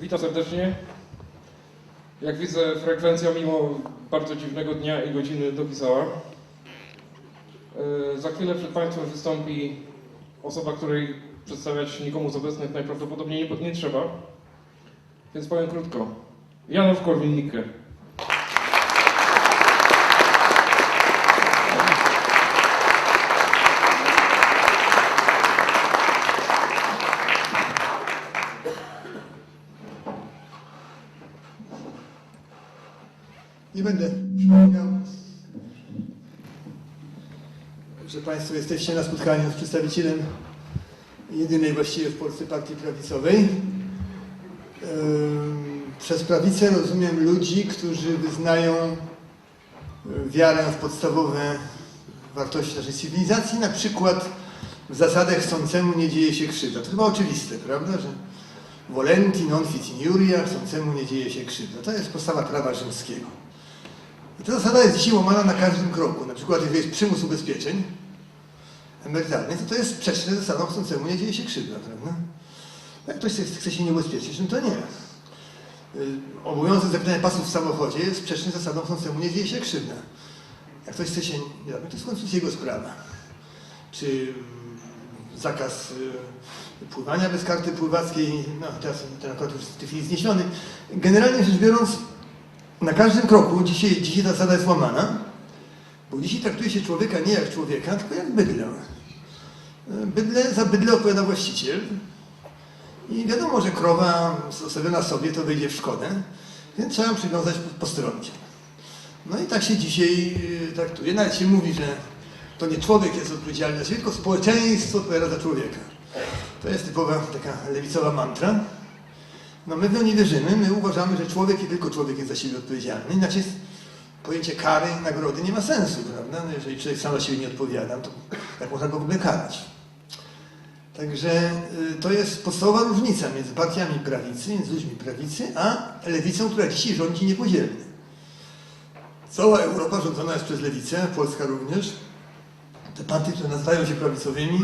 Witam serdecznie. Jak widzę, frekwencja mimo bardzo dziwnego dnia i godziny dopisała. E, Za chwilę przed Państwem wystąpi osoba, której przedstawiać nikomu z obecnych najprawdopodobniej nie, nie trzeba. Więc powiem krótko. Janusz Korwin-Mikke. Nie będę przypominał, że Państwo jesteście na spotkaniu z przedstawicielem jedynej właściwie w Polsce partii prawicowej. Przez prawicę rozumiem ludzi, którzy wyznają y, wiarę w podstawowe wartości naszej cywilizacji, na przykład w zasadę chcącemu nie dzieje się krzywda. To chyba oczywiste, prawda, że volenti non fit injuria, chcącemu nie dzieje się krzywda. To jest podstawa prawa rzymskiego. I ta zasada jest dzisiaj łamana na każdym kroku. Na przykład, jeżeli jest przymus ubezpieczeń emerytalnych, to to jest sprzeczne z zasadą chcącemu nie dzieje się krzywda, prawda? Jak ktoś chce, się nie ubezpieczyć, no to nie. Y, Obowiązek zapinania pasów w samochodzie jest sprzeczny z zasadą chcącemu nie dzieje się krzywda. Jak ktoś chce się nie robić, to jest końcu jego sprawa. Czy mm, zakaz y, pływania bez karty pływackiej, no teraz ten akurat już w tej chwili zniesiony. Generalnie rzecz biorąc, na każdym kroku dzisiaj, dzisiaj ta zasada jest łamana, bo dzisiaj traktuje się człowieka nie jak człowieka, tylko jak bydlę. Bydlę, za bydlę odpowiada właściciel i wiadomo, że krowa zostawiona sobie to wyjdzie w szkodę, więc trzeba ją przywiązać po, po stroncie. No i tak się dzisiaj y, traktuje. Nawet się mówi, że to nie człowiek jest odpowiedzialny za siebie, tylko społeczeństwo odpowiada za człowieka. To jest typowa taka lewicowa mantra. No my w nią nie wierzymy, my uważamy, że człowiek i tylko człowiek jest za siebie odpowiedzialny. Inaczej pojęcie kary, nagrody nie ma sensu, prawda? No jeżeli człowiek sam za siebie nie odpowiada, to jak można go w ogóle karać? Także y, to jest podstawowa różnica między partiami prawicy, między ludźmi prawicy, a lewicą, która dzisiaj rządzi niepodzielnie. Cała Europa rządzona jest przez lewicę, Polska również. Te partie, które nazywają się prawicowymi,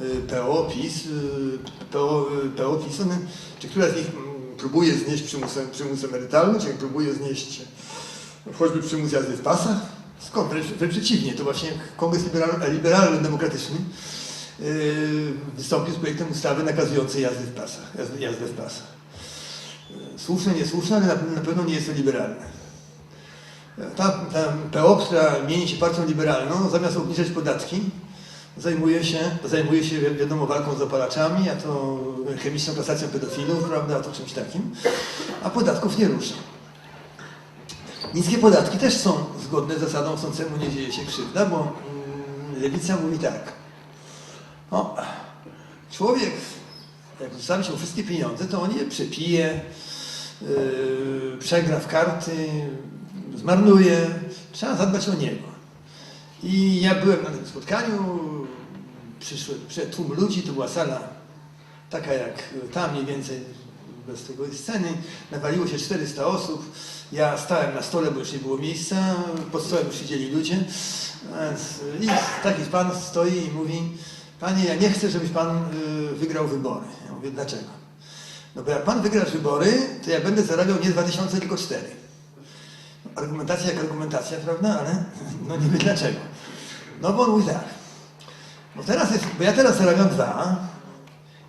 y, PO, PiS, y, PO, PO PiS, one, czy która z nich mm, próbuje znieść przymus emerytalny, czy próbuje znieść choćby przymus jazdy w pasach? Skąd? Wręcz, wręcz przeciwnie, to właśnie Kongres Liberal- Liberalno-Demokratyczny yy, wystąpił z projektem ustawy nakazującej jazdy w pasach, jazdę, jazdę w pasach. Yy, Słuszne, niesłuszne, ale na, pewno nie jest to liberalne. Ta, ta PO, która mieni się partią liberalną, zamiast obniżać podatki, zajmuje się, zajmuje się wi- wiadomo walką z opalaczami, a to chemiczną kasacją pedofilów, prawda, a to czymś takim, a podatków nie rusza. Niskie podatki też są zgodne z zasadą chcącemu nie dzieje się krzywda, bo mm, lewica mówi tak. O, człowiek, jak zostawi się wszystkie pieniądze, to on je przepije, yy, przegra w karty, zmarnuje. Trzeba zadbać o niego. I ja byłem na tym spotkaniu, przyszły, przyszedł tłum ludzi, to była sala taka jak ta mniej więcej bez tego sceny. Nawaliło się 400 osób. Ja stałem na stole, bo już nie było miejsca. Pod stołem już siedzieli ludzie. I taki pan stoi i mówi Panie, ja nie chcę, żebyś pan y, wygrał wybory. Ja mówię, dlaczego? No bo jak pan wygrasz wybory, to ja będę zarabiał nie 2000, tylko 4. Argumentacja jak argumentacja, prawda? Ale no nie wiem dlaczego. No bo on mówi tak. Bo teraz jest, bo ja teraz zarabiam dwa,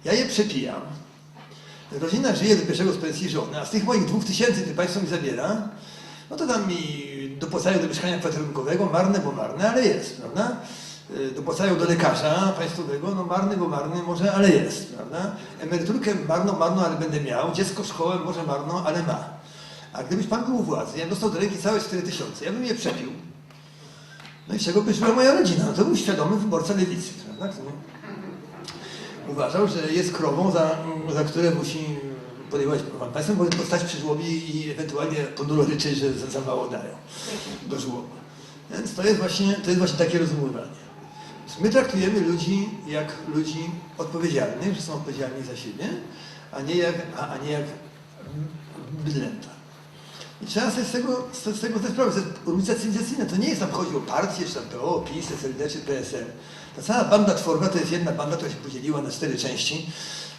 ja je przepijam. Rodzina żyje do pierwszego z pensji żony, a z tych moich dwóch tysięcy, które państwo mi zabiera, no to tam mi dopłacają do mieszkania kwaterunkowego, marne, bo marne, ale jest, prawda? Y, Dopłacają do lekarza państwowego, no marny, bo marny może, ale jest, prawda? Emeryturkę marną, marną, ale będę miał, dziecko szkołę może marną, ale ma. A gdybyś pan był u władzy, ja dostał do ręki całe 4 tysiące, ja bym je przepił. No i z czego by żyła moja rodzina? No to był świadomy wyborca lewicy, prawda? Uważał, że jest krową, za, za które musi podejmować państwo, bo postać przy żłobie i ewentualnie ponuro ryczy, że za, za mało dają do żłoba. Więc to jest właśnie, to jest właśnie takie rozumowanie. My traktujemy ludzi jak ludzi odpowiedzialnych, że są odpowiedzialni za siebie, a nie jak, a, a nie jak bydlęta. I trzeba sobie z tego, z, tego zdać sprawę. To jest różnica cywilizacyjna. To nie jest tam chodzi o partię, czy tam PO, PiS, SLD, czy PSL. Ta cała banda tworna to jest jedna banda, która się podzieliła na cztery części,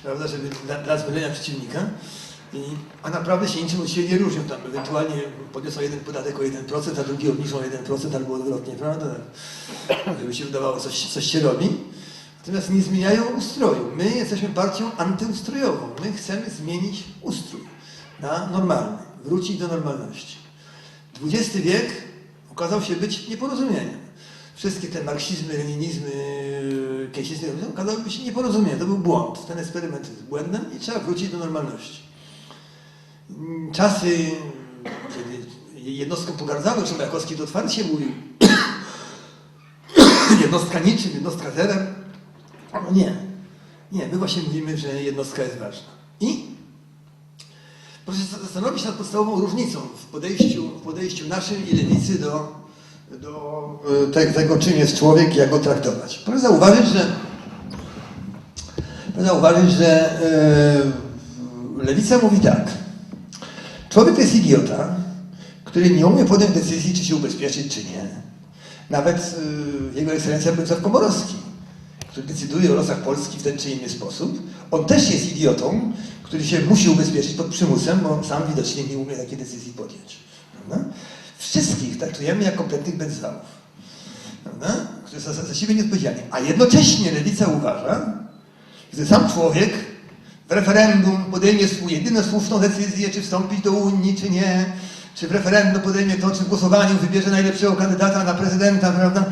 prawda, żeby dla, dla zmylenia przeciwnika. I, a naprawdę się niczym od siebie nie różnią. Tam ewentualnie podniosą jeden podatek o 1%, a drugi obniżą o 1% albo odwrotnie, prawda? Żeby się wydawało, coś, coś się robi. Natomiast nie zmieniają ustroju. My jesteśmy partią antyustrojową. My chcemy zmienić ustrój na normalny, wrócić do normalności. XX wiek okazał się być nieporozumieniem. Wszystkie te marksizmy, leninizmy, keynesizmy okazały się nieporozumieniem. To był błąd. Ten eksperyment jest błędem i trzeba wrócić do normalności. Czasy, kiedy jednostką pogardzały, czy Majakowski to otwarcie mówił, jednostka niczym, jednostka zerem. No nie, nie, my właśnie mówimy, że jednostka jest ważna. I proszę się nad podstawową różnicą w podejściu, w podejściu naszym i lewicy do, do e, te- tego, czym jest człowiek i jak go traktować. Proszę zauważyć, że, proszę zauważyć, że e, lewica mówi tak. Człowiek to jest idiota, który nie umie podjąć decyzji, czy się ubezpieczyć, czy nie. Nawet y, jego ekscelencja Bronisław Komorowski, który decyduje o losach Polski w ten czy inny sposób, on też jest idiotą, który się musi ubezpieczyć pod przymusem, bo sam widocznie nie umie takiej decyzji podjąć. Prawda? Wszystkich traktujemy jak kompletnych bezzałów, którzy są za, siebie nieodpowiedzialni. A jednocześnie lewica uważa, że sam człowiek w referendum podejmie jedyną słuszną decyzję, czy wstąpić do Unii, czy nie, czy w referendum podejmie to, czy w głosowaniu wybierze najlepszego kandydata na prezydenta, prawda?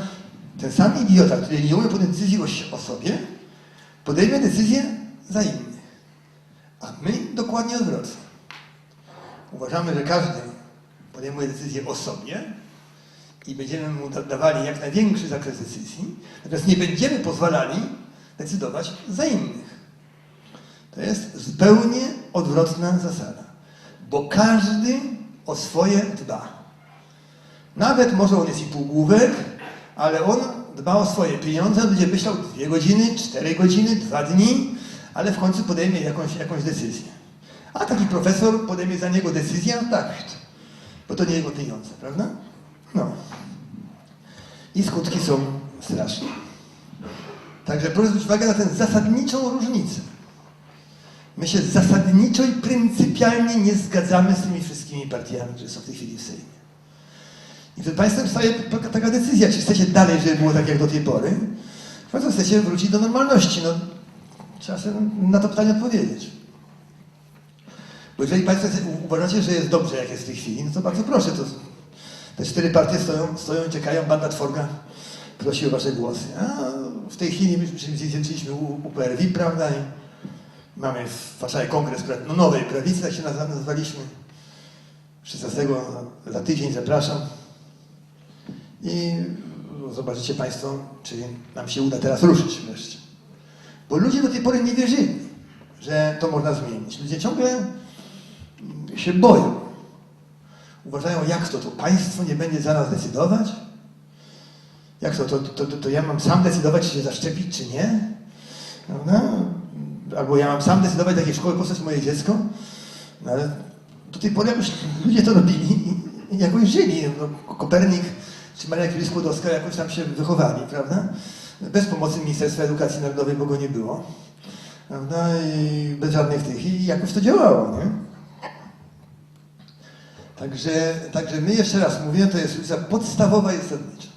Ten sam idiota, który nie umie podjąć decyzji o, sobie, podejmie decyzję za innych. A my dokładnie odwrotnie. Uważamy, że każdy podejmuje decyzję o sobie i będziemy mu da- dawali jak największy zakres decyzji, natomiast nie będziemy pozwalali decydować za innych. To jest zupełnie odwrotna zasada, bo każdy o swoje dba. Nawet może on jest i półgłówek, ale on dba o swoje pieniądze, będzie myślał dwie godziny, cztery godziny, dwa dni, ale w końcu podejmie jakąś, jakąś decyzję. A taki profesor podejmie za niego decyzję, tak, bo to nie jego pieniądze, prawda? No. I skutki są straszne. Także proszę zwrócić uwagę na tę zasadniczą różnicę. My się zasadniczo i pryncypialnie nie zgadzamy z tymi wszystkimi partiami, które są w tej chwili w Sejmie. I przed Państwem staje taka- decyzja, czy chcecie dalej, żeby było tak jak do tej pory, czy chcecie wrócić do normalności. No, trzeba sobie na to pytanie odpowiedzieć. Bo jeżeli Państwo uważacie, że jest dobrze, jak jest w tej chwili, no to bardzo proszę, to te cztery partie stoją, stoją czekają, banda tworga prosi o Wasze głosy. A w tej chwili myśmy zjednoczyliśmy UPRW, prawda, i Mamy w Warszawie kongres no, nowej prawicy, tak się nazwa- nazwaliśmy. 16 za tydzień zapraszam. I zobaczycie Państwo, czy nam się uda teraz ruszyć wreszcie. Bo ludzie do tej pory nie wierzyli, że to można zmienić. Ludzie ciągle się boją. Uważają, jak to, to państwo nie będzie za nas decydować? Jak to, to, to, to, ja mam sam decydować, czy się zaszczepić, czy nie? Prawda? Albo ja mam sam decydować, do jakiej szkoły posłać moje dziecko. No, ale do tej pory ludzie to robili i, jakoś żyli. No, Kopernik czy Maria Curie Skłodowska jakoś tam się wychowali, prawda? Bez pomocy Ministerstwa Edukacji Narodowej, bo go nie było. Prawda? I bez żadnych tych. I jakoś to działało, nie? Także, także my jeszcze raz mówię, to jest różnica podstawowa i zasadnicza.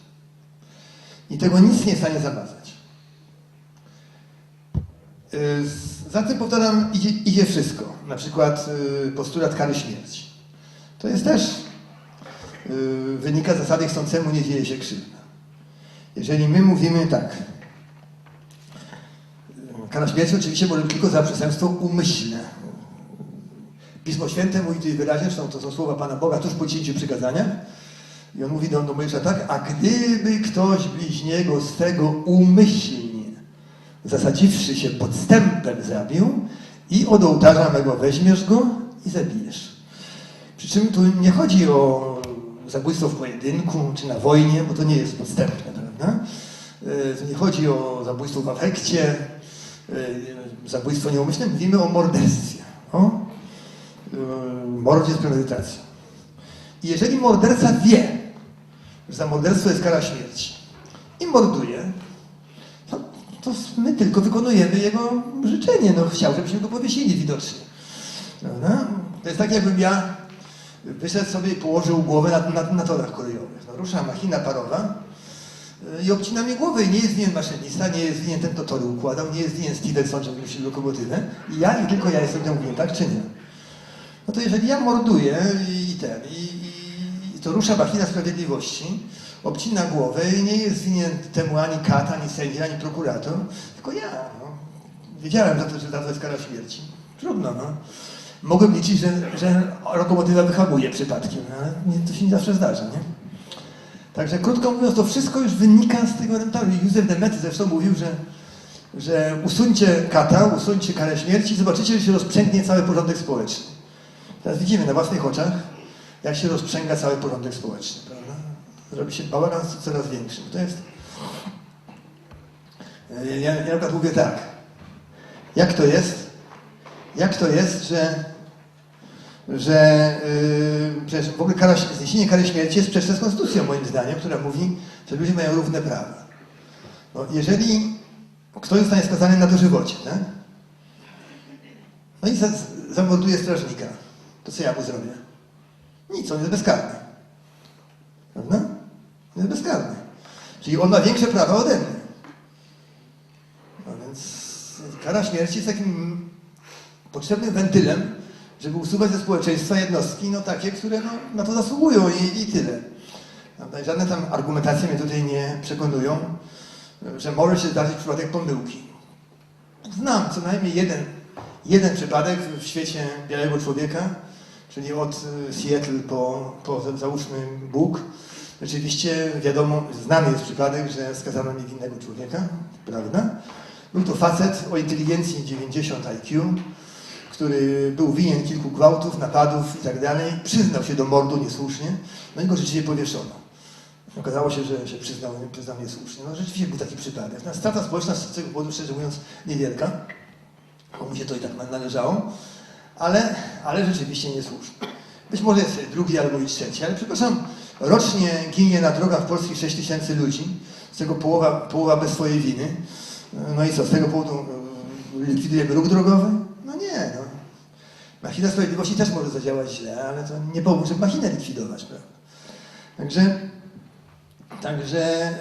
I tego nic nie jest w stanie zamazać. Y, Za tym powtarzam, idzie, idzie wszystko. Na przykład y, postulat kary śmierci. To jest też y, wynika z zasady chcącemu nie dzieje się krzywda. Jeżeli my mówimy tak, kara śmierci oczywiście może tylko za przestępstwo umyślne. Pismo Święte mówi tutaj wyraźnie, zresztą to są słowa Pana Boga tuż po cięciu przykazania. I on mówi do, do Mojżesza tak, a gdyby ktoś bliźniego swego umyślnie zasadziwszy się podstępem zabił i od ołtarza mego weźmiesz go i zabijesz. Przy czym tu nie chodzi o zabójstwo w pojedynku czy na wojnie, bo to nie jest podstępne, prawda? E, Tu nie chodzi o zabójstwo w afekcie, e, zabójstwo nieumyślne, mówimy o morderstwie. O mordzie z premedytacją. I jeżeli morderca wie, że za morderstwo jest kara śmierci i morduje, to, to my tylko wykonujemy jego życzenie. No, chciał, żebyśmy go powiesili widocznie. Prawda? jest tak, jakbym ja wyszedł sobie i położył głowę na, na, na torach kolejowych. No, rusza machina parowa y, i obcina mi głowę i nie jest winien maszynista, nie jest winien ten, kto tory układał, nie jest winien Stevenson, żeby się lokomotywę. I ja i tylko ja jestem tym winien, tak czy nie? No to jeżeli ja morduję i ten, i, i, to rusza machina sprawiedliwości, obcina głowę i nie jest winien temu ani kat, ani sędzia, ani prokurator, tylko ja. No. Wiedziałem za to, że to jest kara śmierci. Trudno, no. Mogłem liczyć, że, że lokomotywa wyhamuje przypadkiem, no, ale to się nie zawsze zdarza, nie? Także krótko mówiąc, to wszystko już wynika z tego elementarnego. Józef Demety zresztą mówił, że, że usuńcie kata, usuńcie karę śmierci, zobaczycie, że się rozprzęgnie cały porządek społeczny. Teraz widzimy na własnych oczach, jak się rozprzęga cały porządek społeczny, prawda? Robi się bałagan coraz większy. To jest... Ja, ja na przykład mówię tak. Jak to jest? Jak to jest, że, że yy, przecież w ogóle kara, zniesienie kary śmierci jest sprzeczne z konstytucją, moim zdaniem, która mówi, że ludzie mają równe prawa. No, jeżeli ktoś zostanie skazany na dożywocie, tak? no i za, zamorduje strażnika, to co ja mu zrobię? Nic, on jest bezkarny. Prawda? On jest bezkarny. Czyli on ma większe prawa ode mnie. No więc kara śmierci jest takim potrzebnym wentylem, żeby usuwać ze społeczeństwa jednostki, no takie, które no, na to zasługują i, i tyle. Prawda? Żadne tam argumentacje mnie tutaj nie przekonują, że może się zdarzyć przypadek pomyłki. Znam co najmniej jeden, jeden przypadek w świecie białego człowieka, czyli od y, Seattle po, po załóżmy Bóg. Rzeczywiście wiadomo, znany jest przypadek, że skazano niewinnego człowieka, prawda? Był to facet o inteligencji 90 IQ, który był winien kilku gwałtów, napadów i tak. Przyznał się do mordu niesłusznie, no i go rzeczywiście powieszono. Okazało się, że, że przyznał, przyznał niesłusznie. No rzeczywiście był taki przypadek. No, strata społeczna z tego powodu, szczerze mówiąc, niewielka. Komu się to i tak należało, ale, ale rzeczywiście niesłusznie. Być może jest drugi albo i trzeci, ale przepraszam, rocznie ginie na drogach polskich 6 tysięcy ludzi, z tego połowa, połowa bez swojej winy. No i co, z tego powodu y, likwidujemy ruch drogowy? No nie, no. Machina Sprawiedliwości też może zadziałać źle, ale to nie powód, żeby machinę likwidować, prawda? Także, także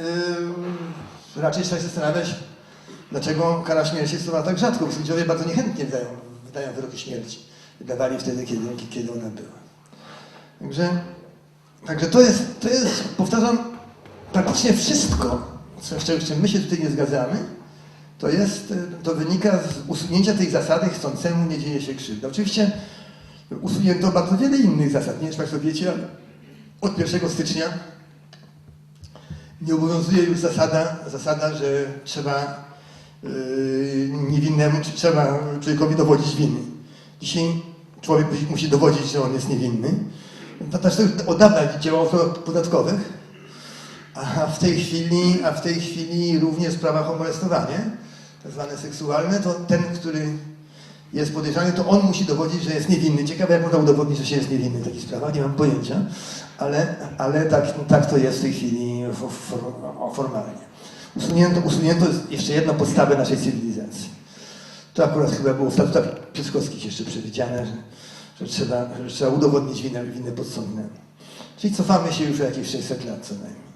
yy, raczej trzeba się zastanawiać, dlaczego kara śmierci jest tak rzadko, bo sędziowie bardzo niechętnie wydają, wydają wyroki śmierci. Wydawali wtedy, kiedy, kiedy ona była. Także, także to, jest, to jest, powtarzam, praktycznie wszystko, z czym my się tutaj nie zgadzamy, to jest, to wynika z usunięcia tej zasady chcącemu nie dzieje się krzywda. Oczywiście usunięto bardzo wiele innych zasad. Nie wiem, czy Państwo wiecie, ale od 1 stycznia nie obowiązuje już zasada, zasada że trzeba yy, czy trzeba człowiekowi dowodzić winy. Dzisiaj człowiek musi, dowodzić, że on jest niewinny. To też od dawna sprawach podatkowych, a w tej chwili, a w tej chwili również w sprawach o molestowanie, tak zwane seksualne, to ten, który jest podejrzany, to on musi dowodzić, że jest niewinny. Ciekawe, jak można udowodnić, że się jest niewinny w takich sprawach, nie mam pojęcia, ale, ale tak, tak to jest w tej chwili for, formalnie. Usunięto, usunięto jeszcze jedną podstawę naszej cywilizacji. To akurat chyba było w statutach piotrkowskich jeszcze przewidziane, że, że, trzeba, że trzeba udowodnić winę, winę podsądnemu. Czyli cofamy się już o jakieś 600 lat co najmniej.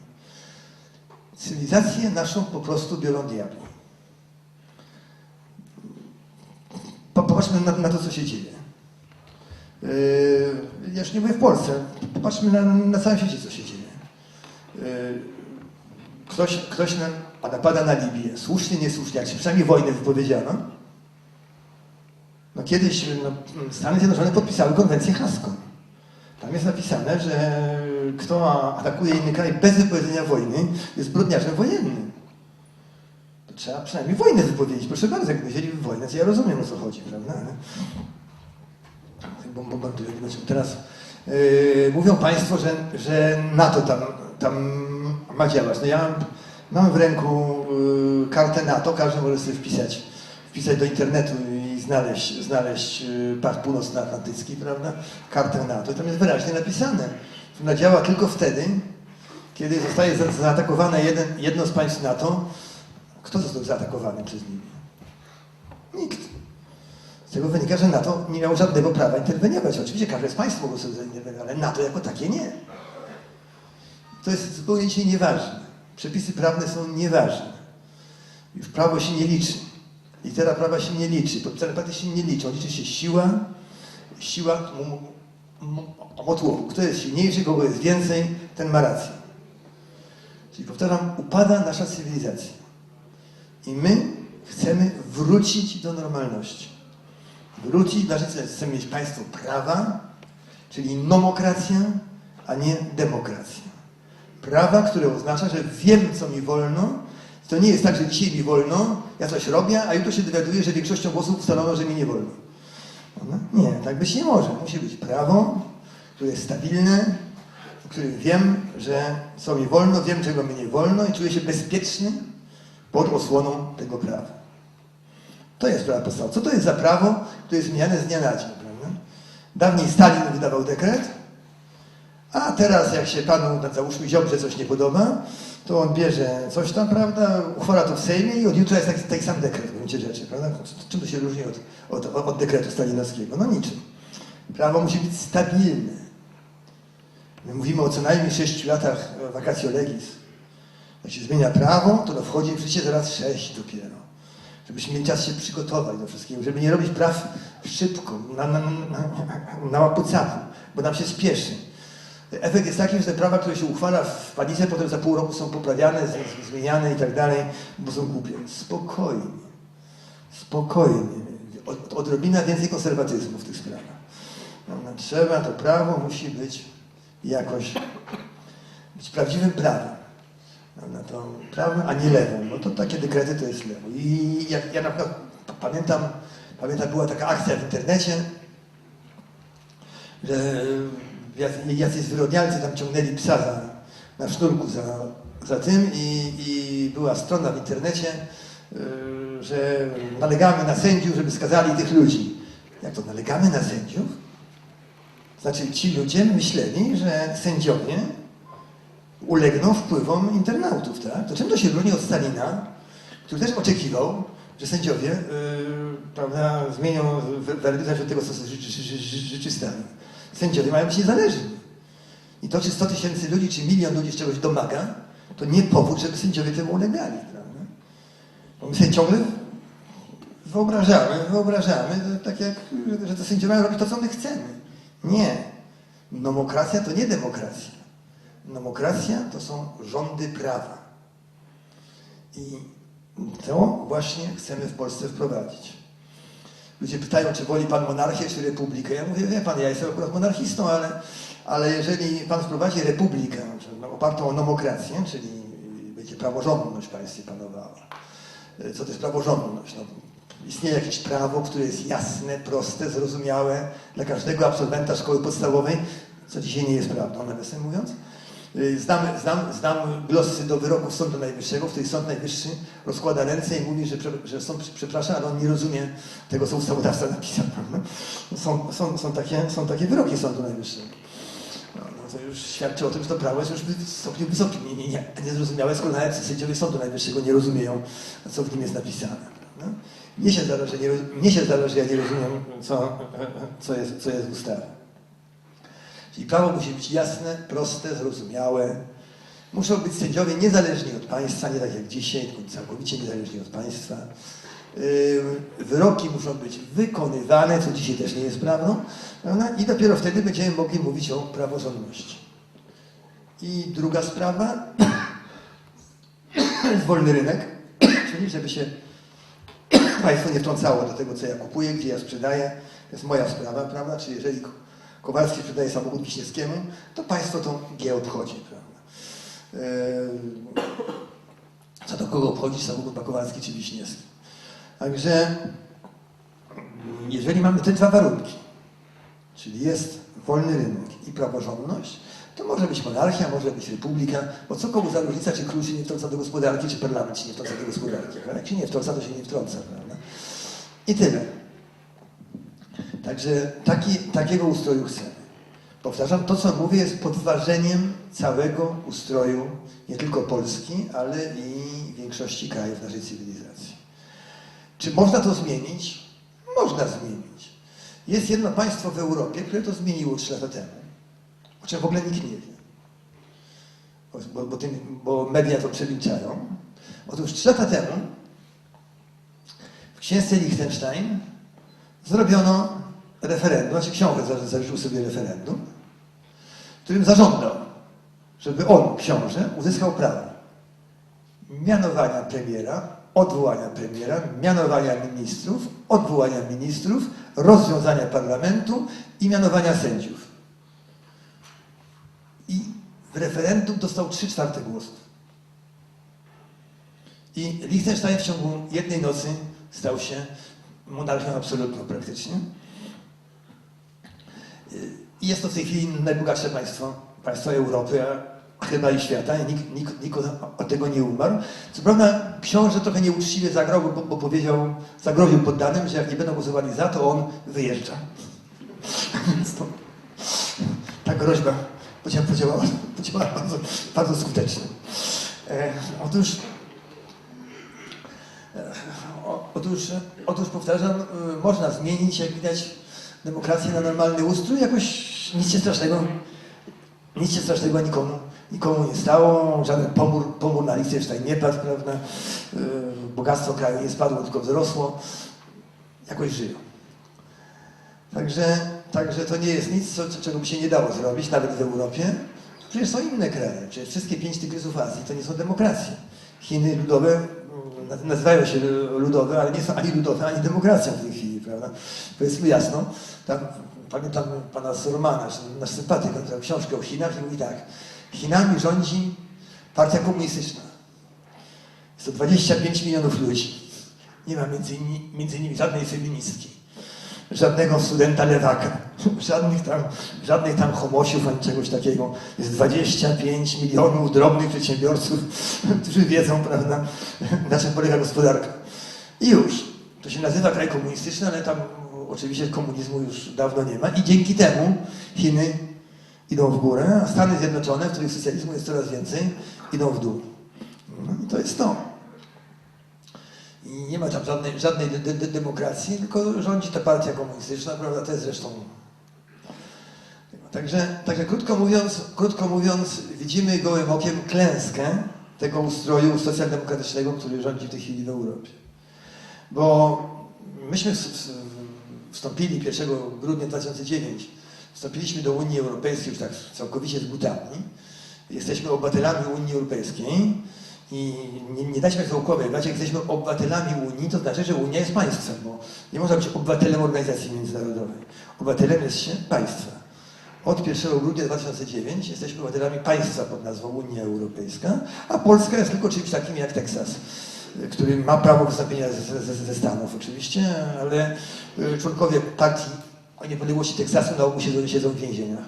Cywilizację naszą po prostu biorą diabli. Popatrzmy na, na to, co się dzieje. Yy, ja już nie mówię w Polsce, popatrzmy na, na całym świecie, co się dzieje. Yy, ktoś, ktoś na, a napada na Libię, słusznie, niesłusznie, jak się przynajmniej wojnę wypowiedziano. No kiedyś no, Stany Zjednoczone podpisały konwencję haską. Tam jest napisane, że kto atakuje inny kraj bez wypowiedzenia wojny jest zbrodniarzem wojennym. To trzeba przynajmniej wojnę wypowiedzieć. Proszę bardzo, jak wzięliby wojnę, to ja rozumiem o co chodzi, prawda? Bombardują. Teraz yy, mówią Państwo, że, że NATO tam, tam ma działać. No ja mam w ręku yy, kartę NATO, każdy może sobie wpisać, wpisać do internetu znaleźć, znaleźć yy, Pakt Północnoatlantycki, prawda? Kartę NATO. I tam jest wyraźnie napisane, że ona działa tylko wtedy, kiedy zostaje za- zaatakowane jeden, jedno z państw NATO. Kto został zaatakowany przez Libię? Nikt. Z tego wynika, że NATO nie miało żadnego prawa interweniować. Oczywiście każde z państw mogło sobie zainterweniować, ale NATO jako takie nie. To jest zupełnie nieważne. Przepisy prawne są nieważne. Już prawo się nie liczy. Litera prawa się nie liczy. Podpisane fakty się nie liczą. Liczy się siła, siła m- m- motłochu. Kto jest silniejszy, kogo jest więcej, ten ma rację. Czyli powtarzam, upada nasza cywilizacja. I my chcemy wrócić do normalności. Wrócić, znaczy chcemy mieć państwo prawa, czyli nomokracja, a nie demokracja. Prawa, które oznacza, że wiem, co mi wolno. To nie jest tak, że dzisiaj mi wolno, ja coś robię, a jutro się dowiaduję, że większością głosów ustalono, że mi nie wolno. Nie, tak być nie może. Musi być prawo, które jest stabilne, w którym wiem, że co mi wolno, wiem, czego mi nie wolno i czuję się bezpieczny pod osłoną tego prawa. To jest prawo podstawowe. Co to jest za prawo, które jest zmieniane z dnia na dzień? Prawda? Dawniej Stalin wydawał dekret, a teraz jak się panu, tak załóżmy, Ziobrze coś nie podoba, to on bierze coś tam, prawda, uchwala to w Sejmie i od jutra jest taki, taki sam dekret w gruncie rzeczy, prawda? Czym to się różni od, od, od dekretu stalinowskiego? No niczym. Prawo musi być stabilne. My mówimy o co najmniej 6 latach vacatio legis. Jak się zmienia prawo, to to wchodzi w życie zaraz 6 dopiero. Żebyśmy mieli czas się przygotować do wszystkiego, żeby nie robić praw szybko, na, na, na, na łapu-capu, bo nam się spieszy. Efekt jest taki, że te prawa, które się uchwala w panice, potem za pół roku są poprawiane, zmieniane i tak dalej, bo są głupie. Spokojnie. Spokojnie. Od, odrobina więcej konserwatyzmu w tych sprawach. No, no, trzeba, to prawo musi być jakoś, być prawdziwym prawem. Prawda? To prawem, a nie lewą. No to takie dekrety to jest lewo. I jak, ja na przykład pamiętam, pamiętam, była taka akcja w internecie, że jacyś zwyrodnialcy tam ciągnęli psa za, na sznurku za, za tym i, i była strona w internecie, yy, że nalegamy na sędziów, żeby skazali tych ludzi. Jak to nalegamy na sędziów? Znaczy ci ludzie myśleli, że sędziowie ulegną wpływom internautów, tak? To czym to się różni od Stalina, który też oczekiwał, że sędziowie yy, prawda, zmienią werdykt tego, co życzy, życzy, życzy Stalin. Sędziowie mają być niezależni. I to, czy 100 tysięcy ludzi, czy milion ludzi się czegoś domaga, to nie powód, żeby sędziowie temu ulegali, prawda? Bo my sobie ciągle wyobrażamy, wyobrażamy, tak jak, że to sędziowie mają robić to, co my chcemy. Nie. Nomokracja to nie demokracja. Nomokracja to są rządy prawa. I to właśnie chcemy w Polsce wprowadzić. Ludzie pytają, czy woli pan monarchię, czy republikę. Ja mówię, wie pan, ja jestem akurat monarchistą, ale, ale jeżeli pan wprowadzi republikę no, opartą o nomokrację, czyli będzie praworządność państwie panowała. Co to jest praworządność? No, istnieje jakieś prawo, które jest jasne, proste, zrozumiałe dla każdego absolwenta szkoły podstawowej, co dzisiaj nie jest prawdą, nawiasem mówiąc. Y, Znam, znam, znam glosy do wyroków Sądu Najwyższego, w których Sąd Najwyższy rozkłada ręce i mówi, że, że sąd przeprasza, ale on nie rozumie tego, co ustawodawca napisał. Są, są, są, takie, są takie wyroki Sądu Najwyższego. No, no to już świadczy o tym, że to prawo jest już w stopniu wysokim, nie, nie, nie, niezrozumiałe, skoro nawet sędziowie Sądu Najwyższego nie rozumieją, co w nim jest napisane. Prawda? Mnie się zdarza, że, nie, się zdarza, że ja nie rozumiem, co, co, jest, co jest w ustawie. Czyli prawo musi być jasne, proste, zrozumiałe. Muszą być sędziowie niezależni od państwa, nie tak jak dzisiaj, tylko całkowicie niezależni od państwa. Yy, Wyroki muszą być wykonywane, co dzisiaj też nie jest prawdą. Prawda? I dopiero wtedy będziemy mogli mówić o praworządności. I druga sprawa, wolny rynek, czyli żeby się państwo nie wtrącało do tego, co ja kupuję, gdzie ja sprzedaję. To jest moja sprawa, prawda? Czy jeżeli Kowalski sprzedaje samochód Wiśniewskiemu, to państwo to G obchodzi, prawda? Eee, Co do kogo obchodzi samochód Kowalski czy Wiśniewski. Także jeżeli mamy te dwa warunki, czyli jest wolny rynek i praworządność, to może być monarchia, może być republika, bo co komu za różnica, czy król się nie wtrąca do gospodarki, czy parlament się nie wtrąca do gospodarki. prawda? Jak się nie wtrąca, to się nie wtrąca, prawda? I tyle. Także taki, takiego ustroju chcemy. Powtarzam, to co mówię jest podważeniem całego ustroju, nie tylko Polski, ale i większości krajów naszej cywilizacji. Czy można to zmienić? można zmienić. Jest jedno państwo w Europie, które to zmieniło 3 lata temu, o czym w ogóle nikt nie wie, bo, bo, tym, bo media to przeliczają. Otóż 3 lata temu w księstwie Liechtenstein zrobiono referendum, znaczy książę za- zażyczył sobie referendum, którym zażądał, żeby on, książę, uzyskał prawo mianowania premiera, odwołania premiera, mianowania ministrów, odwołania ministrów, rozwiązania parlamentu i mianowania sędziów. I w referendum dostał 3 czwarte głosów. I Liechtenstein w ciągu jednej nocy stał się monarchią absolutną praktycznie. Jest to w tej chwili najbogatsze państwo, państwo Europy, a chyba i świata. Nikt, nikt, nikt od- tego nie umarł. Co prawda książę trochę nieuczciwie zagrał, bo, bo powiedział, zagroził poddanym, że jak nie będą głosowali za, to on wyjeżdża. To, ta groźba podziała- podziałała, podziałała bardzo, bardzo skutecznie. E, otóż o- Otóż, otóż powtarzam, y, można zmienić, jak widać, demokrację na normalny ustrój. Jakoś nic się strasznego, nic się strasznego nikomu, nikomu nie stało. Żaden pomór, pomór na Liechtenstein nie padł, prawda? Y, Bogactwo kraju nie spadło, tylko wzrosło. Jakoś żyją. Także, także to nie jest nic, co, czego by się nie dało zrobić, nawet w Europie. Przecież są inne kraje. Przecież wszystkie pięć tygrysów Azji to nie są demokracje. Chiny ludowe mm, nazywają się ludowe, ale nie są ani ludowe, ani demokracją w tej chwili, prawda? Powiedzmy jasno. Tam, pamiętam pana Sormana, nasz sympatyk, on napisał książkę o Chinach i mówi tak. Chinami rządzi partia komunistyczna. Jest to 25 milionów ludzi. Nie ma między innymi, między innymi żadnej feministki żadnego studenta lewaka, żadnych tam, żadnych tam homosiów ani czegoś takiego. Jest 25 milionów drobnych przedsiębiorców, którzy wiedzą, prawda, na czym polega gospodarka. I już. To się nazywa kraj komunistyczny, ale tam oczywiście komunizmu już dawno nie ma i dzięki temu Chiny idą w górę, a Stany Zjednoczone, w których socjalizmu jest coraz więcej, idą w dół. No i to jest to. I nie ma tam żadnej, żadnej de, de, demokracji, tylko rządzi ta partia komunistyczna, prawda? To jest zresztą. Także, także krótko, mówiąc, krótko mówiąc, widzimy gołym okiem klęskę tego ustroju socjaldemokratycznego, który rządzi w tej chwili w Europie. Bo myśmy wstąpili 1 grudnia 2009, wstąpiliśmy do Unii Europejskiej już tak całkowicie z butami. Jesteśmy obywatelami Unii Europejskiej i nie, nie da się tak układać. Znaczy, jak jesteśmy obywatelami Unii, to znaczy, że Unia jest państwem, bo nie można być obywatelem organizacji międzynarodowej. Obywatelem jest się państwa. Od 1 grudnia 2009 jesteśmy obywatelami państwa pod nazwą Unia Europejska, a Polska jest tylko czymś takim jak Teksas, który ma prawo wystąpienia ze, ze, ze Stanów oczywiście, ale y, członkowie partii o niepodległości Teksasu na ogół siedzą, siedzą w więzieniach.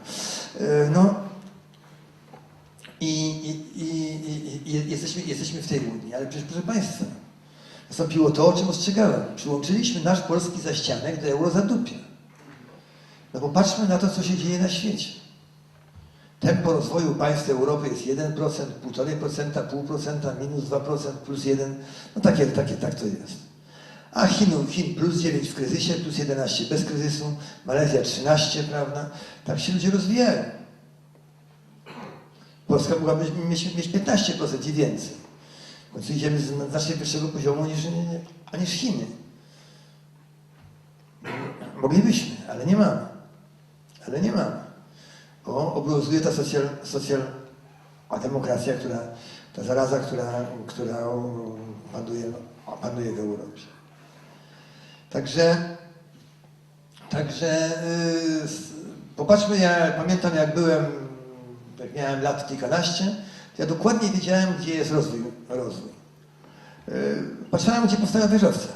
Y, No, i, i, i, i, jesteśmy, jesteśmy w tej Unii, ale przecież proszę Państwa, nastąpiło to, o czym ostrzegałem. Przyłączyliśmy nasz polski zaścianek do eurozadupia. No bo patrzmy na to, co się dzieje na świecie. Tempo rozwoju państw Europy jest 1%, 1,5%, 0,5%, minus 2%, plus 1%. No takie, takie, tak to jest. A Chin, Chin plus 9 w kryzysie, plus 11 bez kryzysu, Malezja 13, prawda? Tak się ludzie rozwijają. Polska mogłaby mieć, mieć 15% i więcej. W końcu idziemy z znacznie wyższego poziomu niż, niż Chiny. Moglibyśmy, ale nie mamy. Ale nie mamy. Bo obowiązuje ta socjal, socjal a demokracja, która, ta zaraza, która, która panuje, panuje w Europie. Także, także s- popatrzmy, ja pamiętam jak byłem, jak miałem lat kilkanaście, to ja dokładnie wiedziałem, gdzie jest rozwój. rozwój. Yy, patrzyłem, gdzie powstają wieżowce,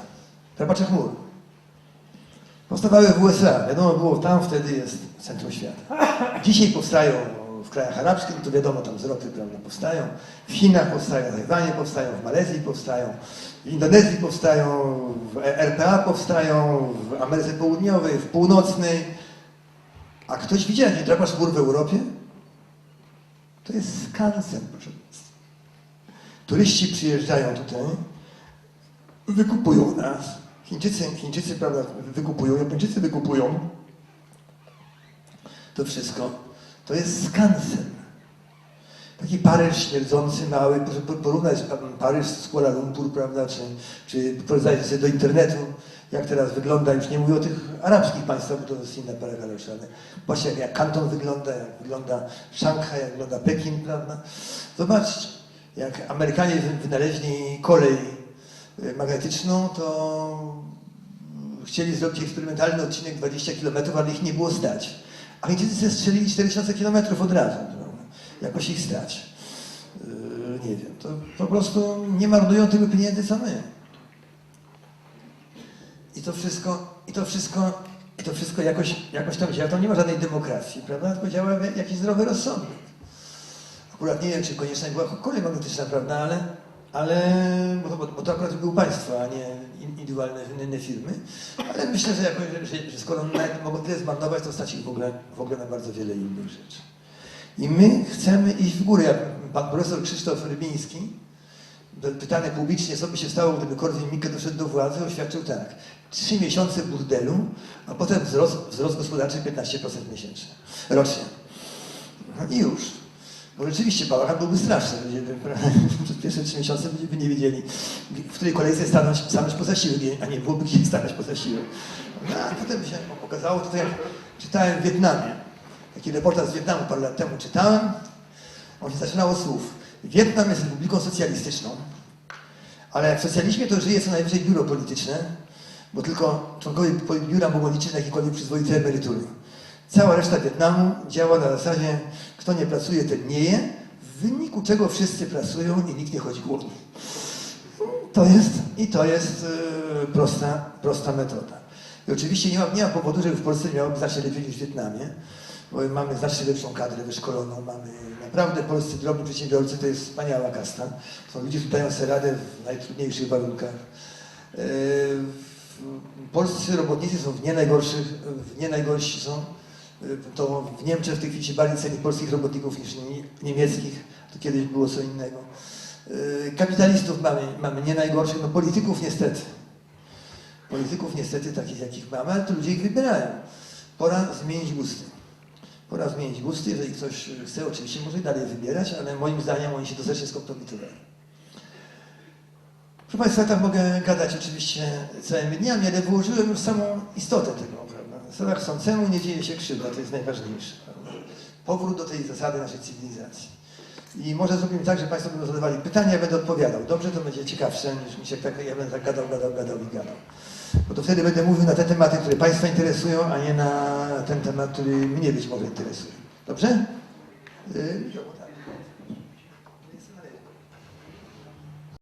drapacze chmur. Powstawały w USA, wiadomo było, tam wtedy jest centrum świata. Dzisiaj powstają w krajach arabskich, to wiadomo, tam z ropy prawda, powstają. W Chinach powstają, w Tajwanie powstają, w Malezji powstają, w Indonezji powstają, w RPA powstają, w Ameryce Południowej, w Północnej. A ktoś widział jakiś drapasz chmur w Europie? To jest skansen, proszę Państwa. Turyści przyjeżdżają tutaj, wykupują nas, Chińczycy, Chińczycy prawda, wykupują, Japończycy wykupują. To wszystko to jest skansen. Taki Paryż śmierdzący, mały, porównać Paryż z Kuala Lumpur, prawda, czy, czy porównać sobie do internetu, jak teraz wygląda, już nie mówię o tych arabskich państwach, bo to jest inna para kaloszy, ale patrzcie jak, jak Kanton wygląda, jak wygląda Szanghaj, jak wygląda Pekin, prawda. Zobaczcie, jak Amerykanie wy- wynaleźli kolej magnetyczną, to chcieli zrobić eksperymentalny odcinek 20 km, ale ich nie było stać. A Chińczycy strzelili 4000 km od razu. Jakoś ich stać. Yy, nie wiem, to po prostu nie marnują tyle pieniędzy, co my. I to wszystko, i to wszystko, i to wszystko jakoś, jakoś tam działa. Tam nie ma żadnej demokracji, prawda? Tylko działa jakiś zdrowy rozsądek. Akurat nie wiem, czy konieczna była kolej magnetyczna, prawda, ale, ale bo, to, bo to akurat był państwo, a nie indywidualne inne firmy. Ale myślę, że, jakoś, że, że skoro nawet mogą tyle zmarnować, to stać ich w ogóle, w ogóle na bardzo wiele innych rzeczy. I my chcemy iść w górę. Jak pan profesor Krzysztof Rybiński, pytany publicznie, co by się stało, gdyby Korwin-Mikke doszedł do władzy, oświadczył tak. Trzy miesiące burdelu, a potem wzrost, wzrost gospodarczy 15% miesięcznie, rocznie. No i już. Bo rzeczywiście bałagan byłby straszny. Ludzie przez pierwsze trzy miesiące by nie wiedzieli, w której kolejce stanąć, stanąć po zasiłek, a nie byłoby gdzie stanąć po zasiłek. No, a potem się okazało, to jak czytałem w Wietnamie. Taki reportaż z Wietnamu parę lat temu czytałem. On się zaczynał od słów. Wietnam jest republiką socjalistyczną, ale w socjalizmie to żyje co najwyżej biuro polityczne, bo tylko członkowie biura mogą liczyć na jakiekolwiek przyzwoite emerytury. Cała reszta Wietnamu działa na zasadzie, kto nie pracuje, ten nie je, w wyniku czego wszyscy pracują i nikt nie chodzi głodny. To jest, I to jest e, prosta, prosta metoda. I oczywiście nie ma, nie ma powodu, żeby w Polsce miałoby znacznie lepiej niż w Wietnamie, bo mamy znacznie lepszą kadrę wyszkoloną, mamy naprawdę polscy drobni przedsiębiorcy, to jest wspaniała kasta. Są ludzie, którzy dają sobie radę w najtrudniejszych warunkach. E, Polscy robotnicy są w nie najgorszych, w nie najgorsi są. To w Niemczech w tej chwili się bardziej ceni polskich robotników niż nie- niemieckich. To kiedyś było co innego. Yy, Kapitalistów mamy, mamy nie najgorszych, no polityków niestety. Polityków niestety takich, jakich mamy, ale to ludzie ich wybierają. Pora zmienić gusty. Pora zmienić gusty, jeżeli ktoś chce, oczywiście może i dalej wybierać, ale moim zdaniem oni się dostatecznie skompromitowali. Proszę Państwa, tak mogę gadać oczywiście całymi dniami, ale wyłożyłem już samą istotę tego, zasadach chcącemu nie dzieje się krzywda, to jest najważniejsze. Powrót do tej zasady naszej cywilizacji. I może zrobimy tak, że Państwo będą zadawali pytania, ja będę odpowiadał. Dobrze, to będzie ciekawsze niż mi się tak, ja będę tak gadał, gadał, gadał i gadał. Bo to wtedy będę mówił na te tematy, które Państwa interesują, a nie na ten temat, który mnie być może interesuje. Dobrze? Yy.